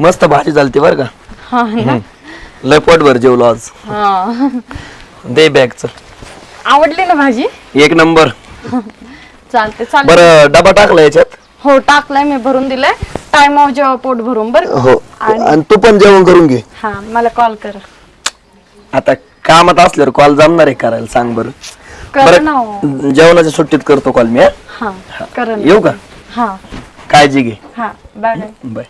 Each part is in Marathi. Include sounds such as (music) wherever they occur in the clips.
मस्त भाजी चालते बरं का? हा ना? लय पोटभर जेवलो आज. हा. दे बॅग चल. आवडली ना भाजी? एक नंबर. चालते चालते बरं डबा टाकला याच्यात? हो टाकलाय मी भरून दिलाय. टाइम जेव्हा पोट भरून बर हो. आणि तू पण जेवण करून घे. हा मला कॉल कर. आता कामात असल्यावर कॉल जमणार आहे करायला सांग बरं. कर ना हो. बरं जेवणाच्या सुट्टीत करतो कॉल मी हा? हा कर ना येऊ का? हा. काळजी घे. हा बाय. बाय.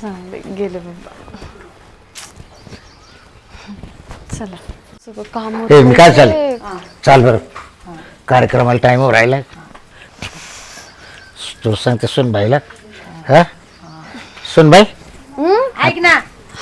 चांगले गेले बाबा. चला. सगळं काम ए, मी काय. चाल चाल बरं. कार्यक्रमाला टाईमवर राहिला. तू सांगते सुनबाईला हा? सुनबाई ऐक ना.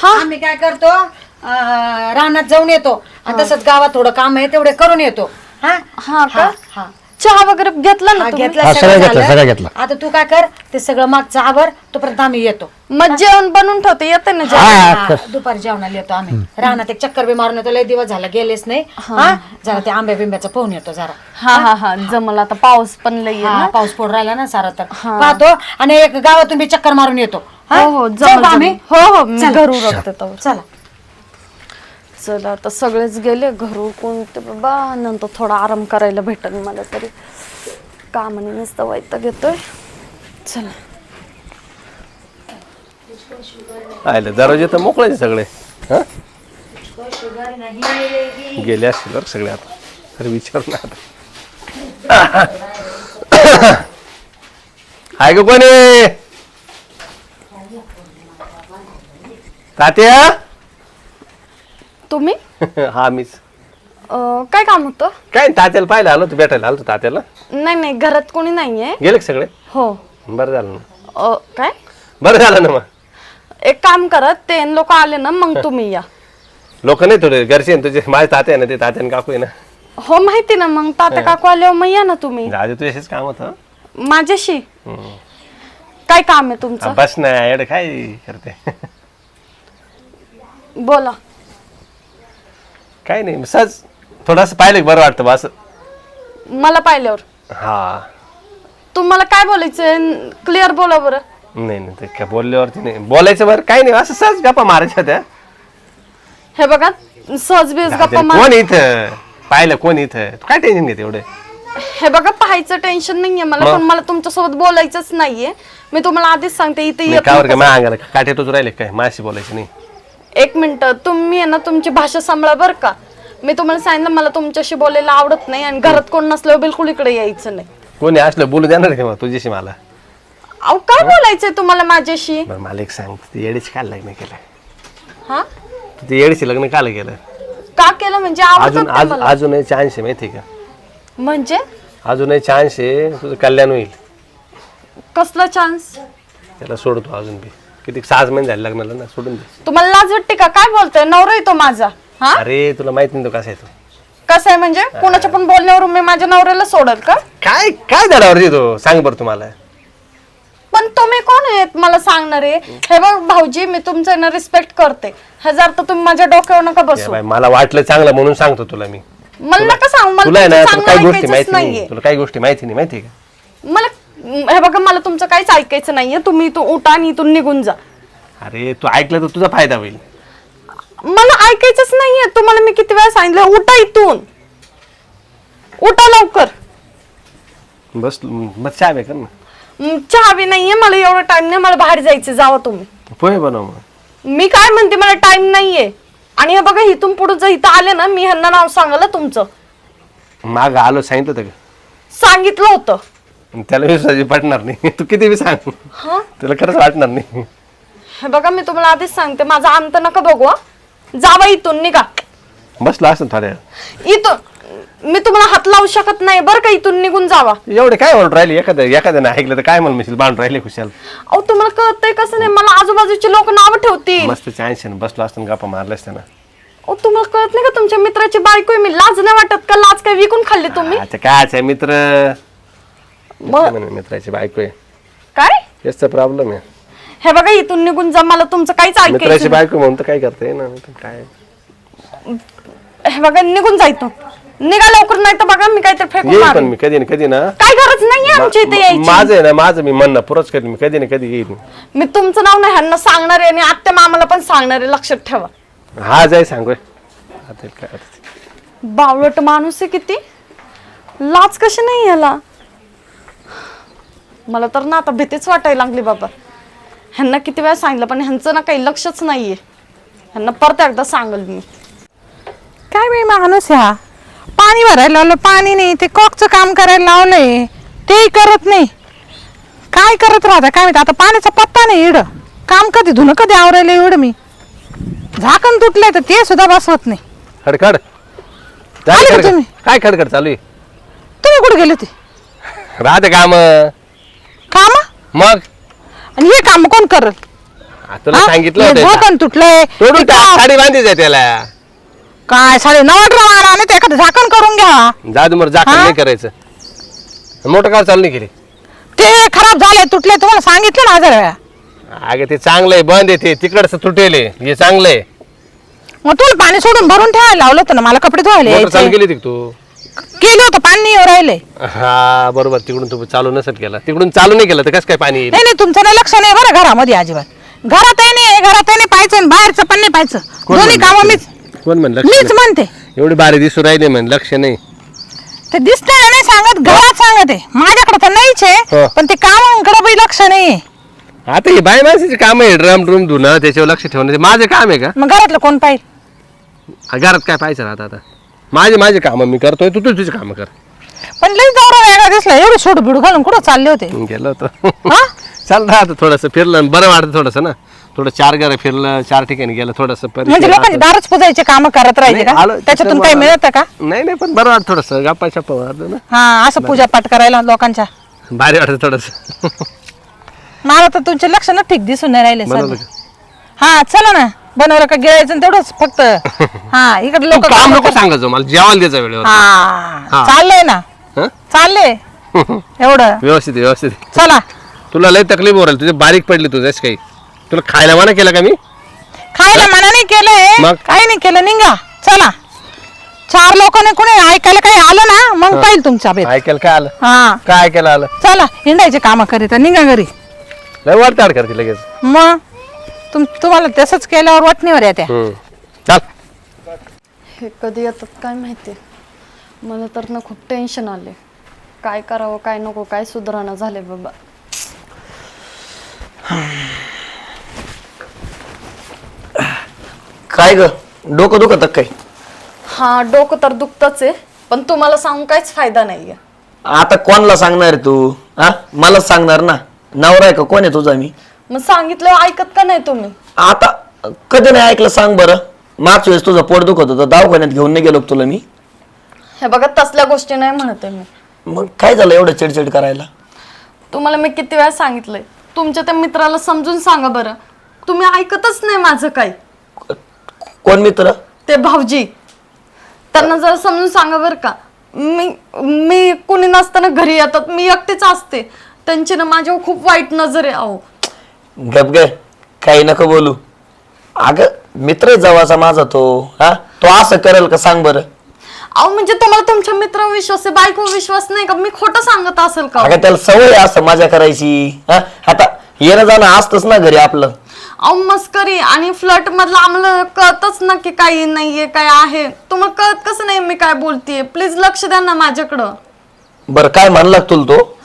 आम्ही काय करतो? अं, रानात जाऊन येतो. आणि तसंच गावात थोडं काम आहे तेवढे करून येतो. हा? हा का? हा चहा वगैरे घेतला ना हा, तुम्ही? घेतलं हा, सगळं सगळं घेतलं, झालं. सगळं घेतलं. आता तू काय कर ते सगळं मागचं आवर तोपर्यंत आम्ही येतो. मग जेवण बनवून ठेवते येते ना जेवण? हा हा, दुपारी जेवणाला येतो आम्ही. रानात एक चक्कर बी मारून येतो लय दिवस झाला गेलेच नाही. हा. जरा ते आंब्या बिंब्याचं पाहून येतो जरा. हा हा हा जमल आता पाऊस पण लई आहे हा, ना? पाऊस पडून राहिला ना सारा तर. पाहतो आणि एक गावातून बी चक्कर मारून येतो. हा? हो हो जाऊ जमल का आम्ही. जमल. हो हो मी चला. घरू रखते तर चला. चला आता सगळेच गेले घरू कोणते बाबा नंतर थोडा आराम करायला भेटेल मला तरी. कामाने नुसतं वैताग घेतोय चला. आले दरवाजे तर मोकळायचे सगळे. हं? गेले असतील बरं सगळे आता. तर विचार ना आता. (laughs) हाय ग कोणी? तात्या? तुम्ही? (laughs) हा मीच. अं, काय काम होतं? काय नाही, तात्याला पाहिलं आलो तू भेटायला आलो तात्याला. नाही नाही घरात कोणी नाहीये. गेले का सगळे? हो. बरं झालं ना. अं, काय? बरं झालं ना मग. एक काम करा ते लोक आले ना मग (laughs) तुम्ही या. लोक नाही थोडे घरचे आहे ना तुझे माझे तात्या आहे ना ते तात्याने काकू आहे ना. हो माहिती ना मग तात्या काकू आल्यावर मग या ना तुम्ही. राजू तुझ्याशीच काम होतं. माझ्याशी? काय काम आहे तुमचं? बस ना एवढं काय करते? (laughs) बोला. काय नाही सहज थोडंसं पाहिलं की बरं वाटतं बस मला पाहिल्यावर. हा. तुम्हाला काय बोलायचंय क्लिअर बोला बरं. नाही नाही ते काय बोलल्यावरती नाही. बोलायचं बरं काही नाही असं सहज गप्पा मारायच्या त्या. हे बघा सहज बीज गप्पा मार कोण इथं? पाहिलं कोण इथं? तू काय टेन्शन घेते एवढे? हे बघा पाहायचं टेन्शन नाहीये मला मग? पण मला तुमच्यासोबत बोलायचंच नाहीये. मी तुम्हाला आधीच सांगते इथे नाही येत कावर का नका. माझ्या अंगाला काटे टोच राहिले काय? माझ्याशी बोलायचं नाही. एक मिनिट तुम्ही आहे ना तुमची भाषा सांभाळा बरं का. मी तुम्हाला सांगितलं मला तुमच्याशी बोलायला आवडत नाही आणि घरात कोण नसल्यावर बिलकुल इकडे यायचं नाही. कोणी असलं बोलू देणार का मग तुझ्याशी मला. अहो काय बोलायचंय तुम्हाला माझ्याशी? बरं मला एक सांग ते काय लग्न केलं? हा? तू ते येडीची लग्न काल केलं? का केलं म्हणजे अजून आज अजूनही चान्स आहे माहिती आहे का? म्हणजे? अजूनही चान्स आहे तुझं कल्याण होईल. कसला चान्स त्याला सोडतो अजून बी. किती सहा महिने झाले लग्नाला ना सोडून दे. तुम्हाला लाज वाटते का? काय बोलतोय? नवरा येतो माझा. हा? अरे तुला माहीत नाही तो कसा आहे तो. कसं आहे म्हणजे? कोणाच्या पण बोलण्यावरून मी माझ्या नवऱ्याला सोडल का? काय काय झाडावरती तो? सांग बरं तुम्हाला. पण तुम्ही कोण आहेत मला सांगणारे? हे बघ भाऊजी मी तुमचं ना रिस्पेक्ट करते. हजार तर तुम्ही माझ्या डोक्यावर नका या बसू. बाई, मला वाटलं चांगलं म्हणून सांगतो तुला मी. मला नका सांगू तुला मला आहे ना तुमचं तुला काही गोष्टी ऐकायचंच माहिती नाही. तुला काही गोष्टी माहिती नाही माहिती आहे का? मला हे बघा मला तुमचं काहीच ऐकायचं नाहीये. तुम्ही इथून उठा आणि इथून निघून जा. अरे तू ऐकलं तर तुझा फायदा होईल. मला ऐकायचंच नाहीये. तुम्हाला मी किती वेळा सांगितलं उठा इथून. उठा लवकर. बस मग चहा आहे कर ना. चहा बी नाहीये मला एवढा टाइम नाही मला बाहेर जायचं जावा तुम्ही. पोहे बनव मग. मी काय म्हणते मला टाइम नाहीये. आणि हे बघा इथून पुढे जर इथं आले ना मी ह्यांना नाव सांगाल तुमचं. माग आलो सांगितलं होतं सांगितलं होतं. त्याला विश्वास पटणार नाही. (laughs) तू किती बी सांग. हा? तुला खरंच वाटणार नाही. हे बघा मी तुम्हाला आधीच सांगते माझा अंत नका बघू हा. जावा इथून निघा. बसलो असं थोड्या वेळ. इथून मी तुम्हाला हात लावू शकत नाही बरं का इथून निघून जावा. एवढे काय म्हणून राहिले? एखाद्या एखाद्याने ऐकलं तर काय म्हणून मिशील? बांधून राहिले खुशाल. अहो तुम्हाला कळतंय कसं नाही? मला आजूबाजूचे लोक नाव ठेवतील. मस्त चान्स बसलो असताना गप्पा मारल्या असत्या ना. अहो तुम्हाला कळत नाही का तुमच्या मित्राची बायको आहे? मी लाज नाही वाटत का? लाज काय विकून खाल्ली तुम्ही? काय आहे मित्र? मग? म्हणे मित्राची बायको आहे. काय? हेच तर प्रॉब्लेम आहे. हे बघा इथून निघून जा मला तुमचं काहीच मित्राची ऐकायचं बायको म्हणून तर काय करते ना तर काय? नाही. हे बघा निघून जा इथून. निघा लवकर नाही तर बघा मी काहीतरी फेकून येईल पण मारेन. मी कधी ना कधी ना. काय गरज नाहीये आमच्या इथे यायची? माझं आहे ना माझं मी म्हणणं पुरच करेन मी कधी ना कधी येईल मी तुमचं नाव नाही ह्यांना सांगणार आहे आणि आत्या मामाला पण सांगणार आहे लक्षात ठेवा. हा जाय सांगू आता काय आता ते. बावळट माणूस आहे किती? लाज कशी नाही याला? मला तर ना आता भीतीच वाटायला लागली बाबा. ह्यांना किती वेळा सांगितलं पण ह्यांचं ना काही लक्षच नाहीये. ह्यांना परत एकदा सांगल मी. काय बाई माणूस ह्या पाणी भरायला लावलं पाणी नाही ते कॉकचं काम करायला लावलंय. तेही करत नाही. काय करत राहता? काय माहिती आता पाण्याचा पत्ता नाही इड. काम कधी धुणं कधी आवरायला एवढं मी. झाकण तुटलंय तर ते सुद्धा बसवत नाही. खडखड. आले झाली का खडखड? तुम्ही? काय खडखड चालू आहे? तुम्ही कुठे गेले होते? राहते काम. काम? मग? आणि हे काम कोण करल? आ, तुला हा? सांगितलं हे होतं झाकण तुटलंय. तोडून टाक, साडी बांधायची त्याला. काय साडे मारा नाही ते एखादं झाकण करून घ्या. जादू मर जाकर हा? नाही करायचं. मोठं कार चालू नाही केली. ते खराब झालंय तुटलंय तुम्हाला सांगितलं ना हजार वेळा अगं ते चांगलं आहे बंद येते तिकडचं तुटेल आहे. हे चांगलं आहे. मग तुला पाणी सोडून भरून ठेवायला लावलं होतं ना मला कपडे धुवायला मोटर चालू यायचे. केली होती का तू? केलं होतं पाणी नाही येऊ राहिले. हा बरोबर. तिकडून तू चालू नसत केला. तिकडून चालू नाही केलं तर कसं काय पाणी येईल? नाही नाही तुमचं नाही लक्ष नाही बरं घरामध्ये अजिबात. घरातही नाही घरातही नाही पाहायचं आणि बाहेरचं पण नाही पाहायचं. कोण दोन्ही म्हणलं कामं लक्ष? मीच कोण म्हणलं लक्ष? मीच नाही? म्हणते. एवढी बारी दिसू राहिले म्हण लक्ष नाही. ते दिसतंय ना नाही सांगत घरात सांगत आहे. माझ्याकडे तर नाहीच हो. आहे पण ते कामांकडे बी लक्ष नाही. आता हे बाय माणसाचे काम आहे ड्रम ड्रूम धुणं त्याच्यावर लक्ष ठेवणं ते माझं काम आहे का? मग घरातलं कोण पाहिजे हा, घरात काय पाहायचं राहतं आता? माझे माझे काम मी करतोय तू तुझी काम कर. पण लई दौरा वेगळा दिसला एवढं सोड बिडू घालून कुठं चालले होते? गेलो होतो. हा? (laughs) चाल राहतं थोडंसं फिरलं बरं वाटतं थोडंसं ना. थोडं चार घर फिरलं चार ठिकाणी गेलं थोडंसं म्हणजे लोकांची. दारच पुजायचे काम करत नाही, का? आलं- त्याच्यातून काही मिळतं का? नाही नाही पण बरं वाटतं थोडंसं. गप्पा शप्पा मारलं ना. हा असं पूजा पाठ करायला लोकांच्या. भारी वाटतं थोडंसं. (laughs) मला तर तुमचे लक्ष ना ठीक दिसून नाही राहिले हा चला ना. बनवलं का गिळायचं आणि तेवढंच फक्त. (laughs) हा इकडे तू लोक काम नको सांगायचं मला जेवायला द्यायचं वेळेवर. हा हा. चाललंय ना? हं? चाललंय. (laughs) एवढं. व्यवस्थित व्यवस्थित. चला. तुला लय तकलीफ होईल तुझे बारीक पडली तुझं काही. तुला खायला मना केलं का मी? खायला मना नाही केलंय. मग? काही नाही केलं निघा. चला. चार लोकांनी कोणी ऐकायला काही आलं ना मग पाहिजे तुमच्या बेत ऐकायला काय आलं? हा. काय ऐकायला आलं? चला हिंडायचे काम करीत निघा घरी. लय वाढताड करते लगेच. मग? तुम तुम्हाला तसंच केल्यावर वाटणीवर येत्या. हम्म. चाल. हे कधी येतात काय माहिती? मला तर ना खूप टेन्शन आले काय करावं काय नको काय सुधारणा झाले बाबा. काय ग? डोकं दुखत काय हा डोकं तर दुखतच आहे पण तुम्हाला सांगून काहीच फायदा नाहीये. आता कोणाला सांगणार तू? हा? मलाच सांगणार ना. नवरा आहे का? कोण आहे तुझा मी? मग सांगितलं ऐकत का नाही तुम्ही? आता कधी नाही ऐकलं सांग बरं. मागच्या वेळेस तुझं पोट दुखत होतं दवाखान्यात घेऊन नाही गेलो का तुला मी? हे बघा तसल्या गोष्टी नाही म्हणते मी. मग काय झालं एवढं चिडचिड करायला? तुम्हाला मी किती वेळा सांगितलंय? तुमच्या त्या मित्राला समजून सांगा बरं. तुम्ही ऐकतच नाही माझं काही. कोण मित्र? ते भाऊजी. त्यांना जरा समजून सांगा बरं का. मी मी कुणी नसताना घरी येतात मी एकटीच असते. त्यांची ना माझ्यावर खूप वाईट नजर आहे अहो. गप ग काही नको बोलू. अगं मित्र जवळचा माझा तो हा? तो असं करेल का सांग बरं? अहो म्हणजे तुम्हाला तुमच्या मित्र विश्वास आहे बायको विश्वास नाही का? मी खोटं सांगत असेल का? अगं त्याला सवय असं मजा करायची हा? आता येणं जाणं असतंच ना घरी आपलं. अहो मस्करी आणि फ्लट मधलं आम्हाला कळतच ना की काही नाहीये काय आहे. तुम्हाला कळत कसं नाही मी काय बोलतेय? प्लीज लक्ष द्या ना माझ्याकडं. बरं काय म्हणला तुला तो?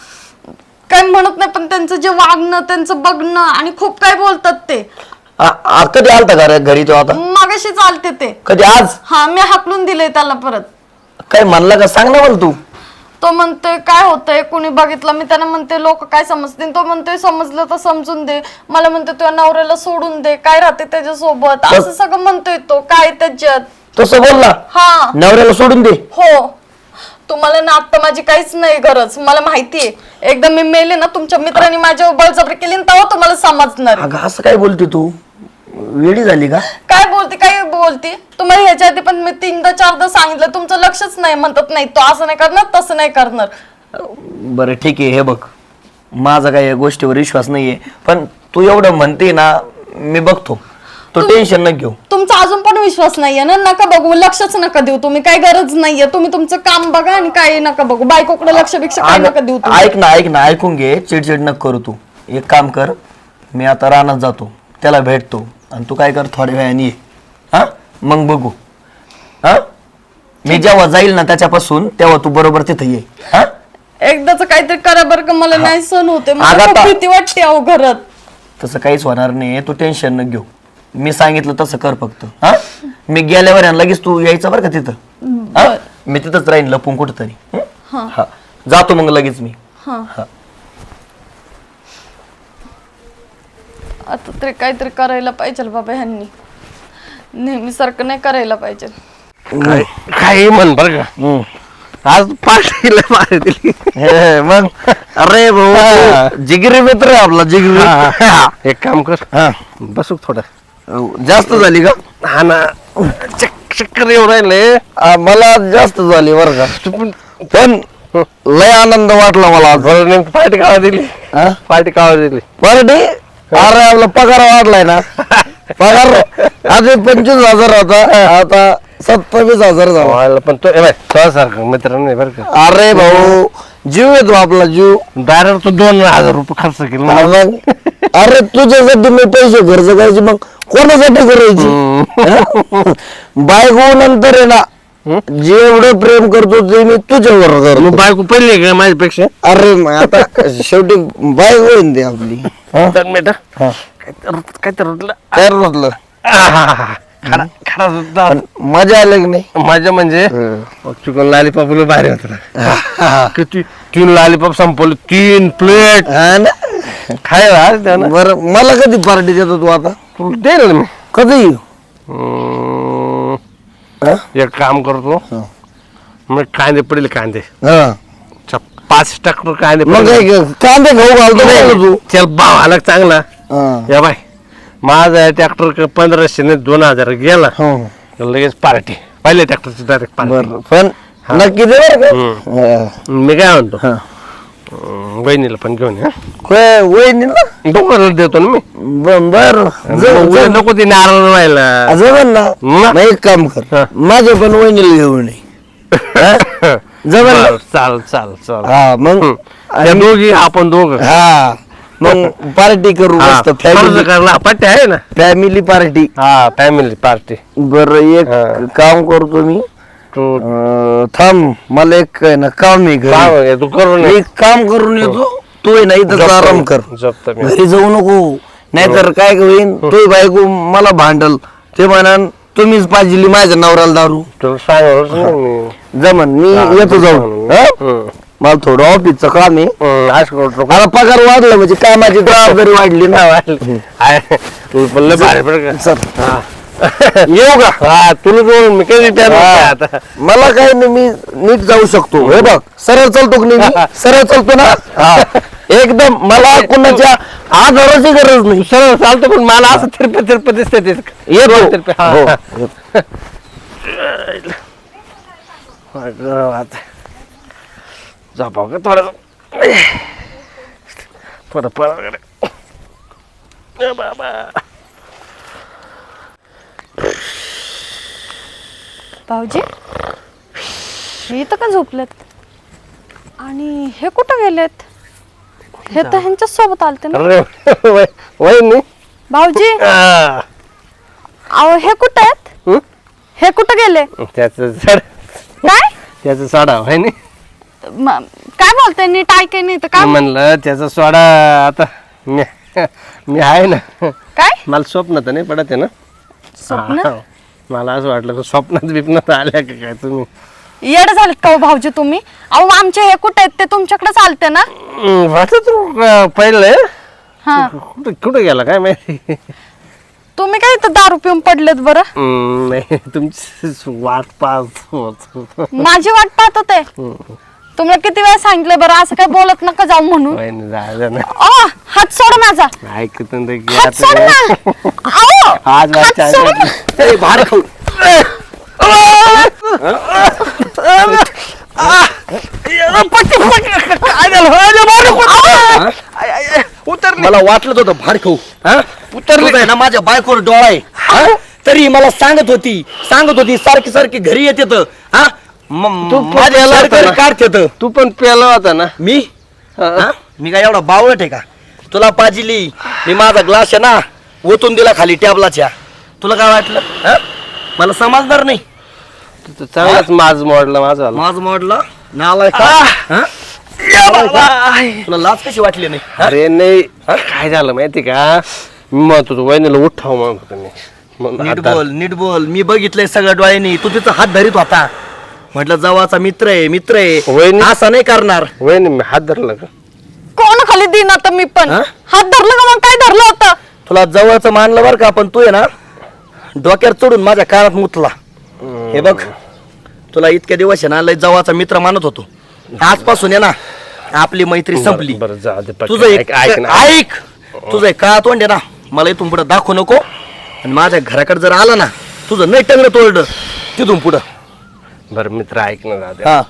काय म्हणत नाही पण त्यांचं जे वागणं त्यांचं बघणं आणि खूप काय बोलतात ते. आ- आ- कधी आलता का घरी तो आता? मागाशी चालते ते. कधी आज? हा मी हाकलून दिले त्याला परत. काय म्हणला का? सांग ना मला तू. तो म्हणतोय काय होतंय? कुणी बघितलं? मी त्यांना म्हणते लोक काय समजतील? तो म्हणतोय समजलं तर समजून दे. मला म्हणते तुझ्या नवऱ्याला सोडून दे. काय राहते त्याच्यासोबत? असं सगळं म्हणतोय तो. काय त्याच्यात? तसं बोलला? हा. नवऱ्याला सोडून दे? हो. तुम्हाला ना आता माझी काहीच नाही गरज. मला माहितीये एकदा मी मेले ना तुमच्या मित्रांनी माझ्यावर बळजबरी केली ना तेव्हा तुम्हाला समजणार. अगं असं काय बोलते तू? वेडी झाली का? काय बोलते काय बोलते? तुम्हाला ह्याच्या आधी पण मी तीनदा चारदा सांगितलं. तुमचं लक्षच नाही म्हणतात नाही तो असं नाही करणार तसं नाही करणार. बरं ठीक आहे हे बघ. माझा काही या गोष्टीवर विश्वास नाहीये. पण तू एवढं म्हणते ना मी बघतो. तो टेन्शन न घेऊ. तुमचा अजून पण विश्वास नाहीये ना नका बघू लक्षच नका देऊ तुम्ही काय गरज नाहीये. तुम्ही तुमचं काम बघा आणि काय नका बघू. बायकोकडे लक्षपेक्षा काय नका देऊ तुम्ही. ऐक ना ऐक ना ऐकून घे चिडचिड न करू तू. एक काम कर मी आता रानात जातो त्याला भेटतो आणि तू काय कर थोड्या वेळाने ये. हा? मग बघू. हा? मी जेव्हा जाईल ना त्याच्यापासून तेव्हा तू बरोबर तिथे ये. हा? एकदाच काहीतरी करा बरं का मला नाही सण होते. मला खूप भीती वाटते अहो घरात. तसं काहीच होणार नाही तू टेन्शन न घेऊ. मी सांगितलं तसं कर फक्त. हा? मी गेल्यावर लगेच तू यायचं बरं का तिथं? हा? मी तिथंच राहीन लपून कुठंतरी. हं? हा. जातो मग लगेच मी. हा. हा. आता तरी काहीतरी करायला पाहिजे बाबा ह्यांनी. नेहमी सारखं नाही करायला पाहिजे. काय काही म्हण बरं का. आज पार्टीला मारे दिली. हे, मग? अरे भाऊ जिगरी मित्र आहे आपला जिगरी. एक काम कर. बसू थोडं. जास्त झाली का? हा ना. चक- चक्कर येऊ राहिले. आ, मला जास्त झाली बरं का. पण लय आनंद वाटला मला आज. बरं नेमकी पार्टी कावा दिली. हा? पार्टी कावा दिली. पार्टी? अरे आपला पगार वाढलाय ना. पगार आधी पंचवीस हजार होता. आता सत्तावीस हजार झाला. पण तो ए बाय तुझ्यासारखं मित्र नाही बरं का. अरे भाऊ जीव येतो आपला जीव. डायरेक्ट तो दोन हजार रुपये खर्च केला. मग? अरे तुझ्यासाठी मी पैसे खर्च करायचे मग कोणासाठी करायची? (laughs) बायको नंतर आहे ना जेवढं प्रेम करतो ते मी तुझ्यावर करतो. मग बायको पहिली का माझ्यापेक्षा? अरे मग आता शेवटी बायको होईन ती आपली. तर बेटा काय तर रटलं तयार म्हटलं खरा खरा. पण मजा आली की नाही? माझ्या म्हणजे? चिकन लॉलीपॉप भारी होत. किती तीन लॉलीपॉप संपवले तीन प्लेट हा ना. खायला त्यानं. बरं मला कधी पार्टी देतो तू आता? तुला देईल मी. कधी? हम्म, हा? एक काम करतो. मग कांदे पडेल कांदे. हा. चा- पाच ट्रॅक्टर कांदे मग पडेल. ग- कांदे खाऊ घालतो का तू त्याला भाव आला चांगला. हा. या बाय. माझा ट्रॅक्टर पंधराशे ने दोन हजार गेला. हो. लगेच पार्टी. पहिले ट्रॅक्टरची डायरेक्ट पार्टी. बरं. पण नक्की दे बरं का? हा. मी काय म्हणतो? हा. अं, वहिनीला पण घेऊन या काय वहिनीला? दोघांना देतो ना मी. बर बर. उद्या नको ते नारळ व्हायला जमन ना? मग? एक काम हा. कर माझ्या पण वहिनीला घेऊन ये. (laughs) हा? ना? बरं, चाल चाल चाल. हा मग? हं. त्या दोघी आपण दोघं. हा. मग पार्टी करू हा, मस्त. फॅमिली करायला पट्टे आहे ना? फॅमिली पार्टी हा फॅमिली पार्टी बर एक हा. काम करतो मी. तू अं, थांब मला एक आहे ना काम आहे घरी. काय वगैरे तू करून ये. मी काम करून येतो तू आहे ना इथं आराम. कर मी. घरी जाऊ नको नाहीतर काय होईन तू बायको मला भांडल ते म्हणान तुम्हीच पाहिजे माझ्या नवऱ्याला दारू तुला सांगणारच नाही मी जमन मी येतो जाऊन हा? हं. मला थोडं ऑफिसचं काम आहे हं, असं करतो मला पगार वाढला म्हणजे कामाची जबाबदारी वाढली ना (laughs) आहे. तू पण लय भारी बरं का चल. हा. येऊ का हा तुला जोडून मी कधी आता. मला काही नाही मी नीट जाऊ शकतो. हे बघ सरळ चालतो की नाही मी? (laughs) सरळ चालतो ना? हा. एकदम मला (laughs) कुणाच्या आधाराची गरज नाही. सरळ चालतो पण मला असं तिरपे तिरपे दिसते ते. येतो तिरपे हा. अगं, आता. झोपाव का थोडं. थोडं पळ बाबा. भाऊजी? हे इथं का झोपलेत? आणि हे कुठं गेलेत? हे तर ह्यांच्या सोबत आलते ना. अरे वय- वहिनी? भाऊजी? आ, अहो हे कुठं आहेत? हं? हे कुठं गेले? त्याचं साड काय? त्याचं सोडा वहिनी. म- काय बोलते नीट ऐकाय नाही तर काय? म्हणलं त्याचा सोडा आता मी मी आहे ना. काय? मला स्वप्न तर नाही पडत आहे ना. स्वप्न? हा. मला असं वाटलं की स्वप्नात बिपनात आल्या का काय तुम्ही? येड झालेत का हो भाऊजी तुम्ही? अहो आमचे हे कुठे आहेत ते तुमच्याकडे चालते ना? हम्म, वाटत पहिलं? हा. कुठं कुठं गेला काय माहिती? तुम्ही काय इथं दारू पिऊन पडलेत बरं? हम्म, नाही तुमची वाट पाहत होत. माझी वाट पाहत होते? तुम्हाला किती वेळा सांगितलं बरं असं काय बोलत नका जाऊ म्हणून. ना हात सोड माझा. ऐकत नाही ते हात सोड गेलं. ना. अहो, आज हात वाटतं सोड ना. भार खाऊ. मला वाटलं होतं भार खाऊ. उतरलं. ना माझ्या बायकोवर डोळा आहे. हा? तरी मला सांगत होती सांगत होती सारखी सारखी घरी येत येत हा? म- तू पण सरकारी ना? काढत येतं. तू पण पेला होता ना. मी? हा? मी काय एवढा बावळट आहे का? तुला पाजिली मी माझा ग्लास आहे ना ओतून दिला खाली टॅबलाच्या. तुला काय वाटलं? हा? मला समजणार नाही. तू तर चांगलाच माज मोडला माझा. माझं का? हा? तुला लाज कशी वाटली नाही? हा? अरे नाही. काय झालं माहिती का? मी म्हणत होतो वहिनीला उठाव म्हणत होतो मी. म्हणून नीट बोल नीट बोल. मी बघितलंय सगळ्या डोळ्यांनी. तू तिचा हात धरीत होता. म्हटलं जवाचा मित्र आहे मित्र आहे. वहिनी- असं नाही करणार. वहिनी मी हात धरला का? कोण खाली देईन आता मी पण? हा? हात धरलं का मग? काय धरलं होतं? तुला जवळचं मानलं बरं का पण तू आहे ना डोक्यावर चढून माझ्या कानात मुतला. हे बघ तुला इतक्या दिवस आहे ना लय जवळचा मित्र मानत होतो. आजपासून आहे ना आपली मैत्री संपली. बरं बरं, जाऊ दे पटकन. तुझं एक ऐक ऐक ना. ऐक. तुझं एक काळा तोंड आहे ना मला इथून पुढे दाखवू नको. आणि माझ्या घराकडे जर आला ना तुझं नाही टंगलं तोडलं तिथून पुढं. बरं मित्र ऐक ना दादा. हा.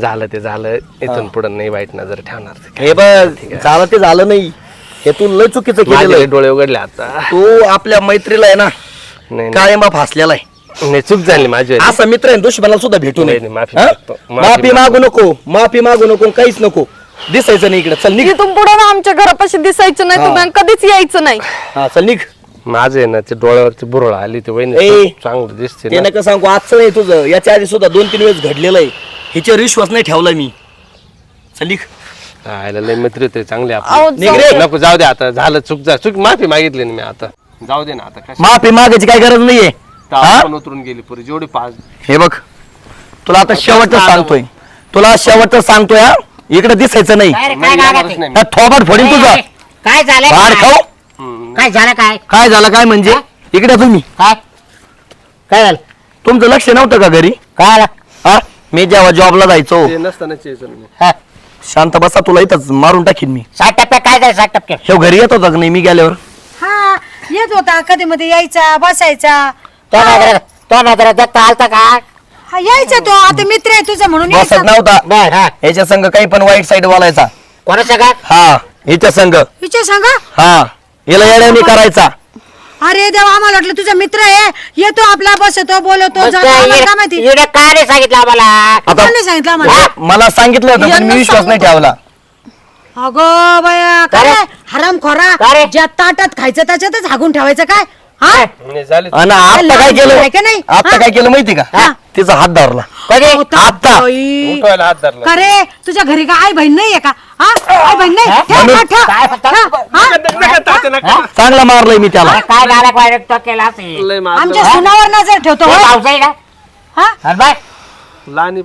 झालं ते झालं इथून पुढे नाही वाईट नजर ठेवणार ते. हे बघ झालं ते झालं नाही. हे तू लय चुकीचं माझे केलेलं डोळे उघडले आता. तू आपल्या मैत्रीला आहे ना नाही नाही. काळिंबा फासलेला आहे. नाही चूक झाली माझी. असा मित्र आहे दुश्मनाला सुद्धा भेटू नये. नाही, माफी हा? मागतो. माफी माफी मागू नको माफी मागू नको काहीच नको. दिसायचं नाही इकडे. चल निघ. इथून पुढे ना आमच्या घरापाशी दिसायचं नाही तुम्ही कधीच यायचं नाही. हा चल निघ. माझे आहे ना ते डोळ्यावरची बुरळ आली ते ए. वहिनी चांगलं दिसते ते ना नका सांगू आजचं नाही तुझं. याच्या आधी सुद्धा दोन तीन वेळेस घडलेलं आहे. हिच्यावर विश्वास नाही ठेवला मी. चल निघ. आयला लय मित्र होते चांगले अहो, आपले. नको जाऊ दे आता झालं चूक जा चूक माफी मागितली ना मी आता. जाऊ दे ना आता कशा माफी मागायची काय गरज नाहीये. हा? उतरून गेली पुरी जेवढी पाच हे बघ तुला आता शेवटचं सांगतोय. तुला शेवटचं सांगतोय हा? इकडे दिसायचं नाही. काय रे, नाही, काय येणारच गागाते? नाही मी. थोबाड फोडीन तुझं. काय झालं बाहेर? खाऊ? काय झालं काय? काय झालं काय म्हणजे? इकडे तुम्ही. काय? काय झालं? तुमचं लक्ष नव्हतं का घरी? काय आलं? हा? मी जेव्हा जॉबला जायचो. ते नसतानाच यायचं ना मी. हा, शांत बसा तुला इथंच मारून टाकीन मी. साठ टप्प्यात काय झालं? साठ टप्प्यात? हे घरी येत होता का नाही मी गेल्यावर? हा येत होता. कधी मध्ये यायचा बसायचा. तो नजर तो दत्त आलता का? हा यायचा तो. आता मित्र आहे तुझा म्हणून बसत यायचा नव्हता. बर हा. याच्या संघ काही पण वाईट साईड बोलायचा. कोणाचं का हा हिच्या संघ विचार सांगा? हा. हिला येड्यावणी करायचा. अरे देवा आम्हाला वाटलं तुझा मित्र आहे. येतो आपला बसतो जातो आम्हाला काय माहिती इकडे का नाही सांगितलं आम्हाला? कोण नाही सांगितलं आम्हाला? मला सांगितलं होतं पण यांना मी विश्वास नाही ठेवला. अगो बाया काय हराम खोरा? का रे? ज्या ताटात खायचं त्याच्यातच हागून ठेवायचं काय? हा? नाही, झाली. आणि आता काय केलं? आहे का नाही? आता हा? काय केलं माहिती का? हा. तिचा हात धरला. आता. बाई. उठवायला हात धरला. का रे? तुझ्या घरी का आई बहीण नाहीये का? हा? आई बहीण नाही? ठेव, म्हणून- ठेव, ठेव. काय म्हणता? हा? नका तात्या, नका. चांगला मारलंय मी त्याला. अरे काय झालं पाहिजे तो केला असेल. लय मारलं. आमच्या सुनावर नजर ठेवतो होय? भाऊजाई ना हा? अरे लहानी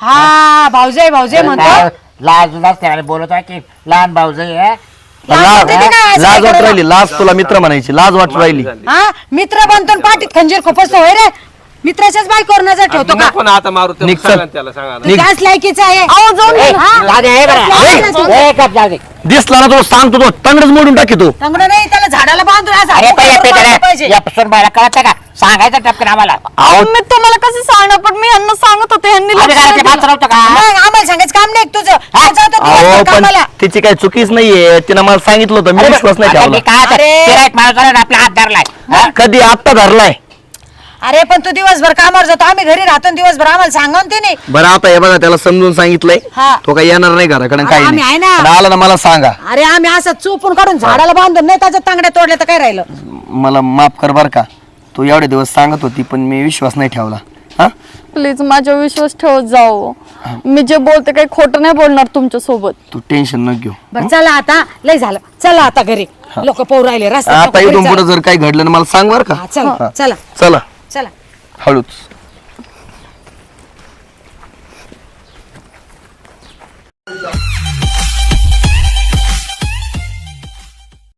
हा भाऊजाई भाऊजाई म्हणतो. लाज नसते बोलत आहे की लहान भाऊजाई आहे लाज वाटते की नाही लाज वाट? राहिली. लाज तुला मित्र म्हणायची. लाज वाट राहिली. हा? मित्र बनतो आणि पाठीत खंजीर खोपसतो होय रे. मित्राच्याच बायकोवर नजर ठेवतो का? ना आता मारू निघ, चल. सांगा त्याला सांगा तू त्याच लायकीचा आहे. अहो जाऊन ए, दे ना. जाऊ दे, हे बरं. जाऊ दे. ए, गप जाऊ दे. दिसला ना तो सांगतो तो. तंगडच मोडून टाकी तो. तंगडं नाही त्याला झाडाला बांधून असं अरे हाकून पहिले बांधलं पेटला पाहिजे. या सुनबाईला कळतं का? सांगायचं टपकन आम्हाला. अहो मी तुम्हाला कसं सांगणार? पण मी यांना सांगत होते यांनी आम्ही लक्ष घराचे नाही दिलं. मात्र होतो का? मग आम्हाला सांगायचं काम नाही तुझं. तू जातो अहो दिवसभर पण कामाला. तिची काही चुकीच नाहीये. तिनं मला सांगितलं होतं मी विश्वास नाही आता मी ठेवला काय अरे. गिऱ्हाईक माणूस आला ना, आपला हात धरलाय. हा? कधी आत्ता धरलाय? अरे पण तू दिवसभर कामावर जातो. आम्ही घरी राहतो आणि दिवसभर आम्हाला सांगून ते नाही बरं आता हे बघा त्याला समजून सांगितलंय. हा. तो काही येणार नाही घराकडे काही आम्ही आहे नाही ना. पण आला ना मला सांगा. अरे आम्ही असं चुपून काढून झाडाला बांधून नाही त्याच्या तांगड्या तोडल्या तर काय राहिलं? मला माफ कर बर का. तू एवढे दिवस सांगत होती पण मी विश्वास नाही ठेवला. हा? प्लीज माझ्या विश्वास ठेवत जाओ. मी जे बोलते काही खोटं नाही बोलणार तुमच्यासोबत तू टेन्शन न घेऊ. बरं चला आता. लय झालं. चला आता घरी. लोक पाहू राहिले. रस्त्यात आता इथून. पुढे जर काही घडलं ना मला सांग बर का. हा, चला चला. चला. चला. हळूच.